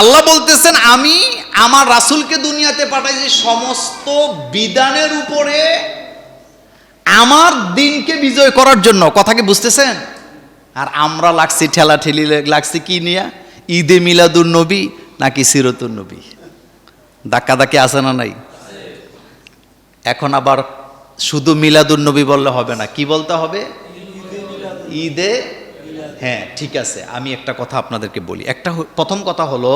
আল্লাহ বলতেছেন, আমি আমার রাসূলকে দুনিয়াতে পাঠাইছি সমস্ত বিধানের উপরে আমার দিনকে বিজয় করার জন্য। কথা কি বুঝতেছেন? আর আমরা লাগছি ঠেলা ঠেলি লাগছি কি নিয়ে? ঈদে মিলাদুন নবী নাকি সিরতুন নবী? ধাক্কা ধাক্কি আছে না নাই? এখন আবার শুধু মিলাদুন নবী বললে হবে না, কি বলতে হবে? ঈদে হ্যাঁ ঠিক আছে, আমি একটা কথা আপনাদেরকে বলি। একটা প্রথম কথা হলো,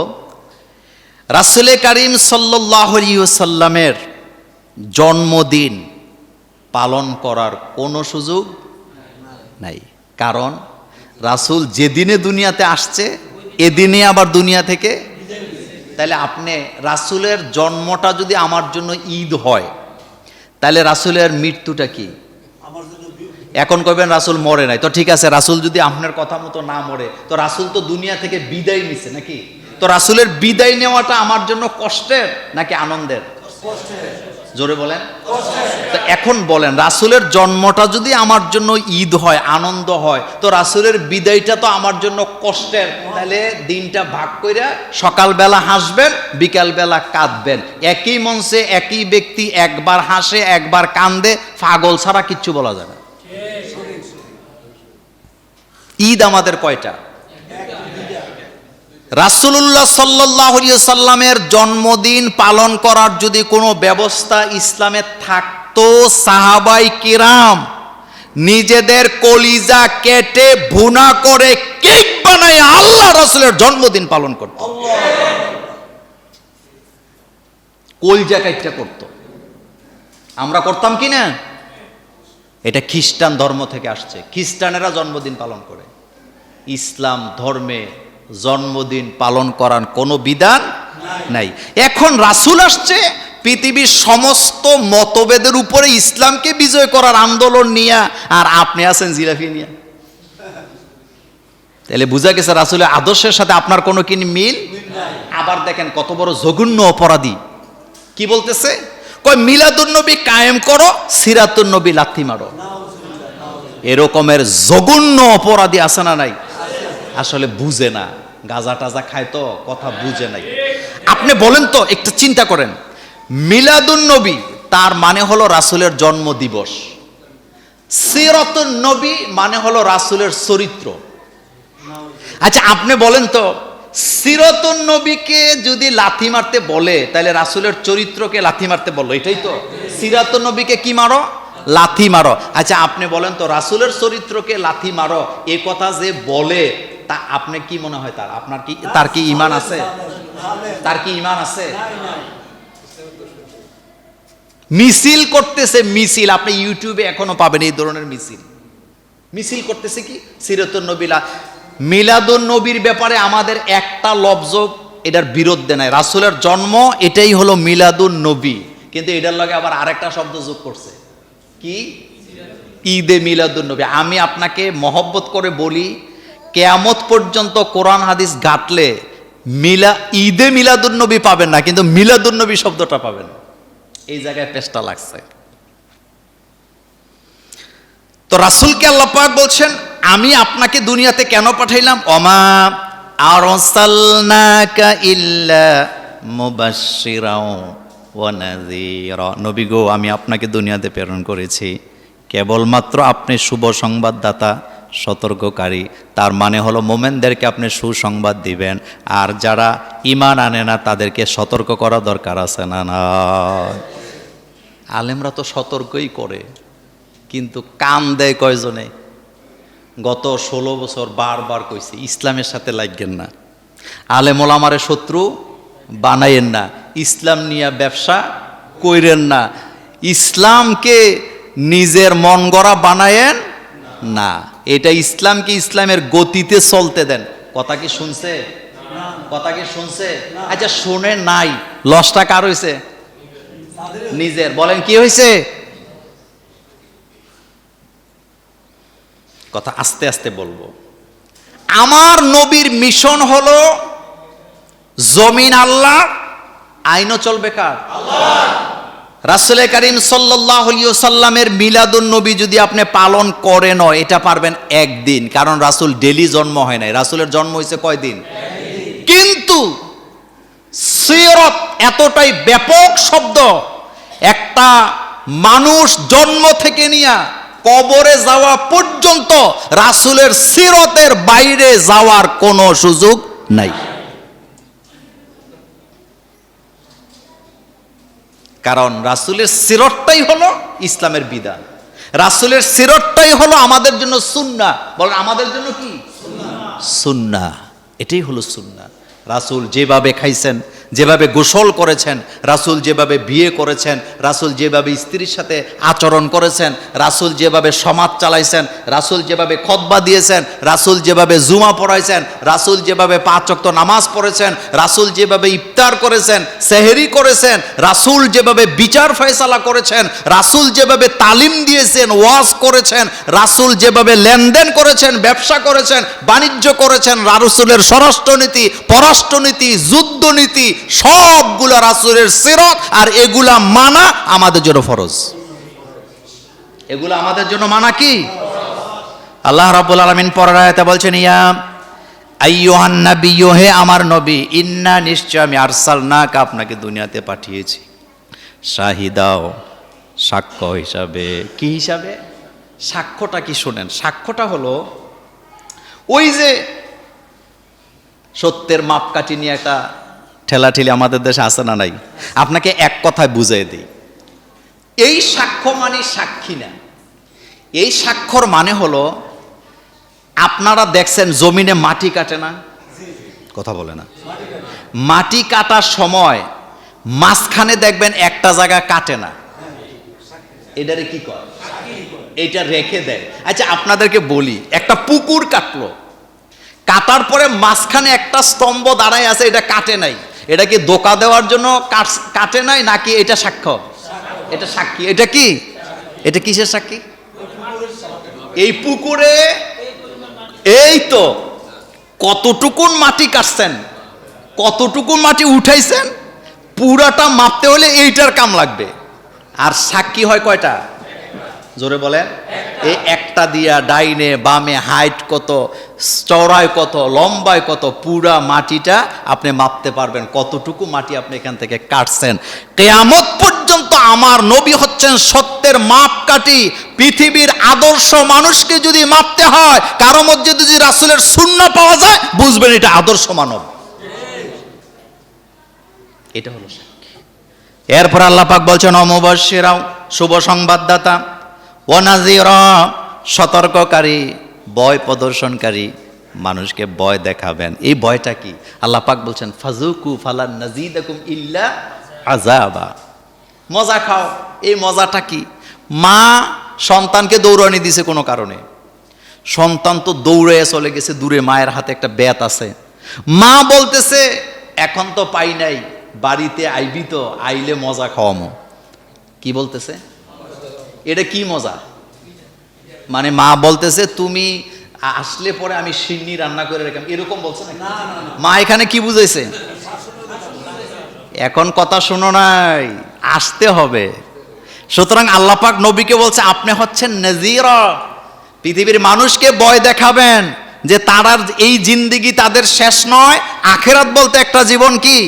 রাসুলে কারিম সাল্লামের জন্মদিন পালন করার কোনো সুযোগ নাই। কারণ রাসূল যেদিনে দুনিয়াতে আসছে, এদিনে আবার দুনিয়া থেকে তাহলে আপনি রাসূলের জন্মটা যদি আমার জন্য ঈদ হয়, তাহলে রাসূলের মৃত্যুটা কি? এখন কইবেন রাসুল মরে নাই। তো ঠিক আছে, রাসুল যদি আপনার কথা মতো না মরে, তো রাসূল তো দুনিয়া থেকে বিদায় নিছে নাকি? তো রাসূলের বিদায় নেওয়াটা আমার জন্য কষ্টের নাকি আনন্দের? জোরে বলেন। তো এখন বলেন, রাসূলের জন্মটা যদি আমার জন্য ঈদ হয়, আনন্দ হয়, তো রাসুলের বিদায়টা তো আমার জন্য কষ্টের। তাহলে দিনটা ভাগ কইরা সকালবেলা হাসবেন, বিকালবেলা কাঁদবেন। একই মঞ্চে একই ব্যক্তি একবার হাসে, একবার কান্দে, পাগল ছাড়া কিচ্ছু বলা যাবে না। ঈদ আমাদের কয়টা? রাসুল্লাহ সাল্লাহ সাল্লামের জন্মদিন পালন করার যদি কোনো ব্যবস্থা ইসলামে থাকতো, সাহাবাই কিরাম নিজেদের কলিজা কেটে ভুনা করে কেক বানায় আল্লাহ রসুলের জন্মদিন পালন করত। কলজা কাইটটা করত। আমরা করতাম কি না? এটা খ্রিস্টান ধর্ম থেকে আসছে। খ্রিস্টানেরা জন্মদিন পালন করে। ইসলাম ধর্মে জন্মদিন পালন করার কোনো বিধান নাই। এখন রাসূল আসছে পৃথিবীর সমস্ত মতভেদের উপরে ইসলামকে বিজয় করার আন্দোলন নিয়ে আর আপনি আছেন জিলাফি নিয়ে। তাহলে বুঝা গেছে রাসুলের আদর্শের সাথে আপনার কোনো কি মিল? আবার দেখেন কত বড় জঘন্য অপরাধী। কি বলতেছে? কয় মিলাদুন নবী কায়েম করো সিরাতুন নবী লাথি মারো। এরকমের জঘন্য অপরাধী আছে না নাই? আসলে বুঝে না। গাজা টাজা খায় তো, কথা বুঝে নাই। আপনি বলেন তো, একটু চিন্তা করেন। মিলাদুন নবী তার মানে হলো রাসূলের জন্ম দিবস সিরাতুন নবী মানে হলো রাসূলের চরিত্র। আচ্ছা আপনি বলেন তো সিরতুন নবীকে যদি লাথি মারতে বলে, তাহলে রাসূলের চরিত্রকে লাথি মারতে বলল, এটাই তো। সিরাতুন নবীকে কি মারো? লাথি মারো। আচ্ছা আপনি বলেন তো, রাসূলের চরিত্রকে লাথি মারো, এ কথা যে বলে, তা আপনি কি মনে হয় তার? আপনার কি, তার কি ইমান আছে? তার কি ইমান আছে? মিছিল করতেছে মিছিল, আপনি ইউটিউবে এখনও পাবেন এই ধরনের মিছিল। মিছিল করতেছে কি? সিরতুন নবিলা মিলাদুন নবীর ব্যাপারে আমাদের একটা লব্জ এটার বিরোধ বিরুদ্ধে নাই। রাসূলের জন্ম এটাই হলো মিলাদুন নবী। কিন্তু এটার লগে আবার আরেকটা শব্দ যোগ করছে। কি? ঈদে মিলাদুন নবী। আমি আপনাকে মহব্বত করে বলি, কেয়ামত পর্যন্ত কোরআন হাদিস গাঁটলে মিলা, ঈদে মিলাদুন নবী পাবেন না, কিন্তু মিলাদুন নবী শব্দটা পাবেন। এই জায়গায় পেশটা লাগছে। তো রাসূলকে আল্লাহ পাক বলছেন আমি আপনাকে দুনিয়াতে কেন পাঠাইলাম? অমা নাযীরা। নবী গো, আমি আপনাকে দুনিয়াতে প্রেরণ করেছি। কেবলমাত্র আপনি শুভ সংবাদদাতা, সতর্ককারী। তার মানে হলো মোমেনদেরকে আপনি সুসংবাদ দিবেন। আর যারা ইমান আনে না, তাদেরকে সতর্ক করা দরকার আছে না না। আলেমরা তো সতর্কই করে, কিন্তু কান দেয় কয়জনে? গত ষোলো বছর বারবার কইছে, ইসলামের সাথে লাগবেন না। আলেমল আমারে শত্রু বানাইয়েন না। ইসলাম নিয়ে ব্যবসা কইরেন না। ইসলামকে নিজের মন গড়া বানায়েন না। এটা ইসলামকে ইসলামের গতিতে চলতে দেন। কথা কি শুনছে? কথা কি শুনছে? আচ্ছা শুনে নাই। লসটা কার হয়েছে নিজের। বলেন, কি হয়েছে কথা আস্তে আস্তে বলব। আমার নবীর মিশন হলো জমিন আল্লাহ, আইনও চলবে কার? রাসুল করিম সাল্লাহ সাল্লামের মিলাদুন নবী যদি আপনি পালন করেন এটা পারবেন একদিন। কারণ রাসুল ডেলি জন্ম হয় নাই। রাসুলের জন্ম হয়েছে কয়দিন? কিন্তু সিরত এতটাই ব্যাপক শব্দ, একটা মানুষ জন্ম থেকে নিয়ে কবরে যাওয়া পর্যন্ত রাসূলের সিরতের বাইরে যাওয়ার কোনো সুযোগ নাই। কারণ রাসূলের সিরতটাই হলো ইসলামের বিধান। রাসূলের সিরতটাই হলো আমাদের জন্য সুন্না বলেন, আমাদের জন্য কি? সুন্না এটাই হলো সুন্না রাসূল যেভাবে খাইছেন যেভাবে গোসল করেছেন রাসূল যেভাবে বিয়ে করেছেন রাসূল যেভাবে স্ত্রীর সাথে আচরণ করেছেন রাসূল যেভাবে সমাজ চালাইছেন রাসূল যেভাবে খতবা দিয়েছেন রাসূল যেভাবে জুমা পড়াইছেন রাসূল যেভাবে পাঁচ ওয়াক্ত নামাজ পড়েছেন রাসূল যেভাবে ইফতার করেছেন সেহেরি করেছেন রাসূল যেভাবে বিচার ফয়সালা করেছেন রাসূল যেভাবে তালিম দিয়েছেন ওয়াজ করেছেন রাসূল যেভাবে লেনদেন করেছেন ব্যবসা করেছেন বাণিজ্য করেছেন রাসুলের স্বরাষ্ট্রনীতি পররাষ্ট্রনীতি যুদ্ধনীতি সবগুলো রাসূলের সিরত আর এগুলা মানা আমাদের জন্য ফরজ। এগুলো আমাদের জন্য মানা কি? আল্লাহ রাব্বুল আলামিন পরের আয়াতে বলছেন, ইয়া আইয়ুহান নাবিয়্যু, হে আমার নবী, ইন্না নিশ্চয় আমি আরসালনাকা আপনাকে দুনিয়াতে পাঠিয়েছি। শাহিদাও, সাক্ষ্য হিসাবে। কি হিসাবে? সাক্ষ্যটা কি শোনেন? সাক্ষ্যটা হলো, ওই যে সত্যের মাপকাঠি নিয়ে একটা ঠেলাঠেলি আমাদের দেশে আছে না নাই? আপনাকে এক কথায় বুঝিয়ে দিই। এই সাক্ষ্য মানে সাক্ষী না। এই স্বাক্ষর মানে হলো, আপনারা দেখছেন জমিনে মাটি কাটে না? কথা বলে না। মাটি কাটার সময় মাঝখানে দেখবেন একটা জায়গা কাটে না। এটারে কি কর এটা রেখে দেয়। আচ্ছা আপনাদেরকে বলি, একটা পুকুর কাটলো। কাটার পরে মাঝখানে একটা স্তম্ভ দাঁড়ায় আছে, এটা কাটে নাই। এটা কি দোকা দেওয়ার জন্য কাট- নাই নাকি এটা সাক্ষ্য? এটা সাক্ষী। এটা কি? এটা কিসের সাক্ষী? এই পুকুরে এই তো কতটুকুন মাটি কাটছেন? কতটুকুন মাটি উঠাইছেন? পুরাটা মাপতে হলে এইটার কাম লাগবে। আর সাক্ষী হয় কয়টা? জোরে বলেন, এই একটা দিয়া ডাইনে বামে হাইট কত, চওড়ায় কত, লম্বায় কত, পুরা মাটিটা আপনি মাপতে পারবেন। কতটুকু মাটি আপনি এখান থেকে কাটছেন? কেয়ামত পর্যন্ত আমার নবী হচ্ছেন সত্যের মাপকাঠি। পৃথিবীর আদর্শ মানুষকে যদি মাপতে হয়, কারও মধ্যে যদি রাসুলের শূন্য পাওয়া যায়, বুঝবেন এটা আদর্শ মানব। এটা হলো সাক্ষী। এরপর আল্লাহ পাক বলছেন অমুবাসীরাও শুভ সংবাদদাতা ওনাজির সতর্ককারী বয় প্রদর্শনকারী মানুষকে বয় দেখাবেন। এই বয়টা কি? আল্লাহ পাক বলছেন ফাজুকু ফালান নাজিদাকুম ইল্লা আজাবা মজা খাও। এই মজাটা কি? মা সন্তানকে দৌড়ানি দিছে কোনো কারণে। সন্তান তো দৌড়ে চলে গেছে দূরে, মায়ের হাতে একটা ব্যাত আছে। মা বলতেছে, এখন তো পাই নাই, বাড়িতে আইবি তো, আইলে মজা খাওয়ামো। কি বলতেছে? এটা কি মজা? মানে মা বলতেছে তুমি আসলে পরে আমি সিন্নি রান্না করে রেখে এরকম বলছে না মা এখানে কি বুঝাইছে? এখন কথা শোনো নাই আসতে হবে। সুতরাং আল্লাহ পাক নবীকে বলছে আপনি হচ্ছেন নজির। পৃথিবীর মানুষকে ভয় দেখাবেন যে তারার এই জিন্দিগি তাদের শেষ নয় আখেরাত বলতে একটা জীবন কি?